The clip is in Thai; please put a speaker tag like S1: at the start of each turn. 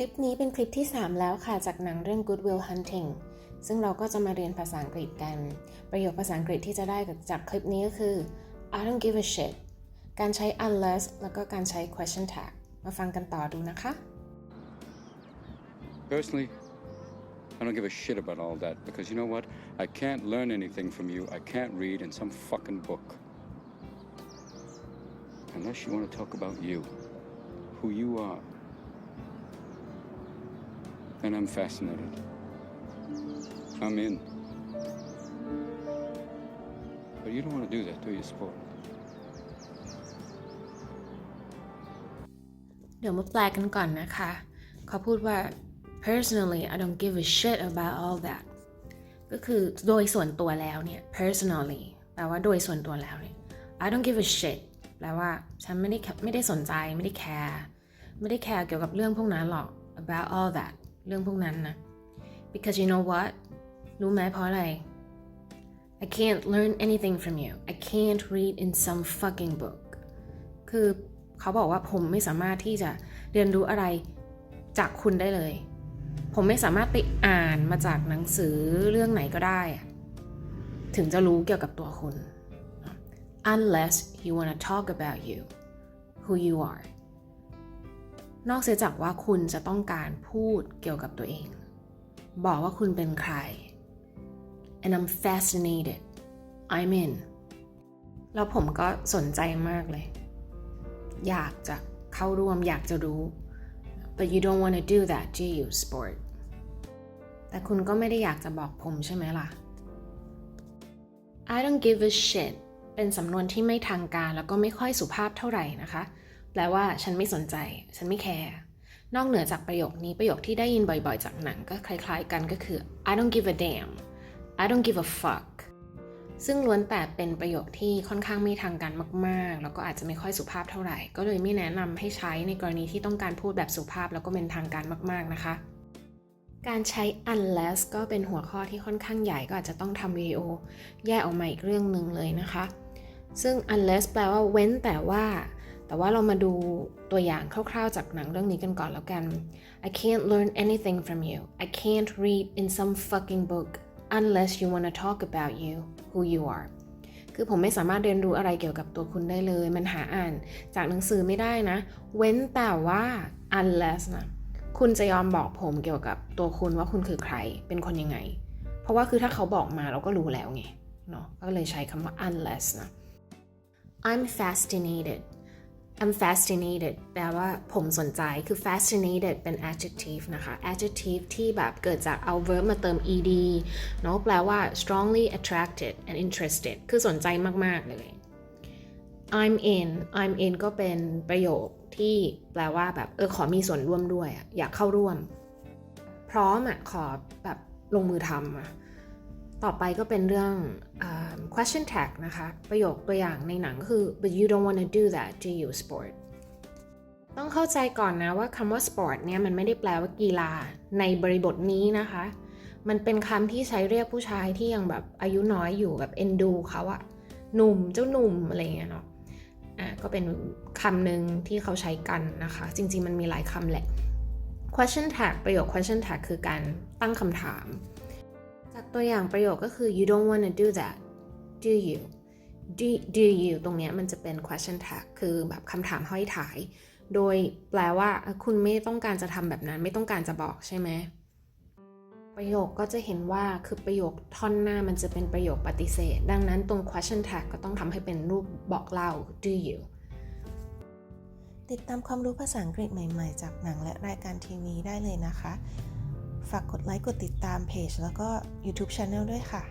S1: คลิปนี้เป็นคลิปที่ 3 แล้วค่ะ จากหนังเรื่อง Good Will Hunting ซึ่งเราก็จะมาเรียนภาษาอังกฤษกัน ประโยคภาษาอังกฤษที่จะได้จากคลิปนี้ก็คือ I don't give a shit การใช้ unless แล้วก็การใช้ question tag มาฟังกันต่อดูนะคะ
S2: Personally, I don't give a shit about all that because you know what? I can't learn anything from you. I can't read in some fucking book. Unless you want to talk about you, who you are. And I'm fascinated. I'm in. But you don't want to do that, do you, sport?
S1: เดี๋ยวมาแปลกันก่อนนะคะ เขาพูดว่า personally I don't give a shit about all that ก็คือโดยส่วนตัวแล้วเนี่ย personally แปลว่าโดยส่วนตัวแล้วเนี่ย I don't give a shit แปลว่าฉันไม่ได้ไม่ได้สนใจไม่ได้แคร์ไม่ได้แคร์เกี่ยวกับเรื่องพวกนั้นหรอก about all that เรื่องพวกนั้นนะ because you know what รู้ไหมเพราะอะไร I can't learn anything from you I can't read in some fucking book คือเขาบอกว่าผมไม่สามารถที่จะเรียนรู้อะไรจากคุณได้เลย ผมไม่สามารถไปอ่านมาจากหนังสือเรื่องไหนก็ได้ ถึงจะรู้เกี่ยวกับตัวคุณ unless you wanna talk about you who you are นอกเสียจากว่าคุณจะต้องการพูดเกี่ยวกับตัวเอง บอกว่าคุณเป็นใคร and I'm fascinated I'm in แล้วผมก็สนใจมากเลย อยากจะเข้าร่วมอยากจะรู้ but you don't want to do that do you sport แต่คุณก็ไม่ได้อยากจะบอกผมใช่ไหมล่ะ I don't give a shit เป็นสำนวนที่ไม่ทางการแล้วก็ไม่ค่อยสุภาพเท่าไหร่นะคะ แปลว่าฉันไม่สนใจ ฉันไม่แคร์นอกเหนือจากประโยคนี้ประโยคที่ได้ยินบ่อยๆ จากหนังก็คล้ายๆกันก็คือ I don't give a damn I don't give a fuck ซึ่งล้วนแต่เป็นประโยคที่ค่อนข้างไม่ทางการมาก ๆ แล้วก็อาจจะไม่ค่อยสุภาพเท่าไหร่ ก็เลยไม่แนะนำให้ใช้ในกรณีที่ต้องการพูดแบบสุภาพแล้วก็เป็นทางการมาก ๆ นะคะ การใช้ unless ก็เป็นหัวข้อที่ค่อนข้างใหญ่ก็อาจจะต้องทำวิดีโอ แยกออกมาอีกเรื่องหนึ่งเลยนะคะ ซึ่ง unless แปลว่าเว้นแต่ว่า แต่ว่าเรามาดูตัวอย่างคร่าวๆจากหนังเรื่องนี้กันก่อนแล้วกัน I can't learn anything from you I can't read in some fucking book unless you wanna talk about you who you are คือผมไม่สามารถเรียนรู้อะไรเกี่ยวกับตัวคุณได้เลย มันหาอ่านจากหนังสือไม่ได้นะ เว้นแต่ว่า unless นะคุณจะยอมบอกผมเกี่ยวกับตัวคุณว่าคุณคือใครเป็นคนยังไง เพราะว่าคือถ้าเขาบอกมาเราก็รู้แล้วไงเนาะก็เลยใช้คำว่า unless นะ I'm fascinated I'm fascinated แปลว่าผมสนใจ คือ fascinated เป็น adjective นะคะ adjective ที่แบบเกิดจากเอา verb มาเติม ed เนาะแปลว่า strongly attracted and interested คือสนใจมาก ๆ เลย I'm in I'm in ก็เป็นประโยคที่แปลว่าแบบ เออ ขอมีส่วนร่วมด้วย อยากเข้าร่วม พร้อมอะ ขอแบบลงมือทำอะ ต่อไปก็เป็นเรื่องอา question tag นะคะ ประโยคตัวอย่างในหนังก็คือ but you don't want to do that do you sport ต้องเข้าใจก่อนนะว่าคำว่า sport เนี่ยมันไม่ได้แปลว่ากีฬาในบริบทนี้นะคะ มันเป็นคำที่ใช้เรียกผู้ชายที่ยังแบบอายุน้อยอยู่แบบเอ็นดูเขาอะหนุ่มเจ้าหนุ่มอะไรเงี้ยเนาะอะก็เป็นคำหนึ่งที่เขาใช้กันนะคะ จริง ๆ มันมีหลายคำแหละ question tag ประโยค question tag คือการตั้งคำถาม จากตัวอย่างประโยคก็คือ you don't wanna do that do you do, do you ตรงนี้มันจะเป็น question tag คือแบบคำถามห้อยถ่าย โดยแปลว่าคุณไม่ต้องการจะทำแบบนั้น ไม่ต้องการจะบอกใช่ไหม ประโยคก็จะเห็นว่าคือประโยคท่อนหน้ามันจะเป็นประโยคปฏิเสธ ดังนั้นตรง question tag ก็ต้องทำให้เป็นรูปบอกเล่า do you
S3: ติดตามความรู้ภาษาอังกฤษใหม่ ๆ จากหนังและรายการทีวีได้เลยนะคะ ฝากกดไลค์กดติดตามเพจแล้วก็ YouTube Channel ด้วยค่ะ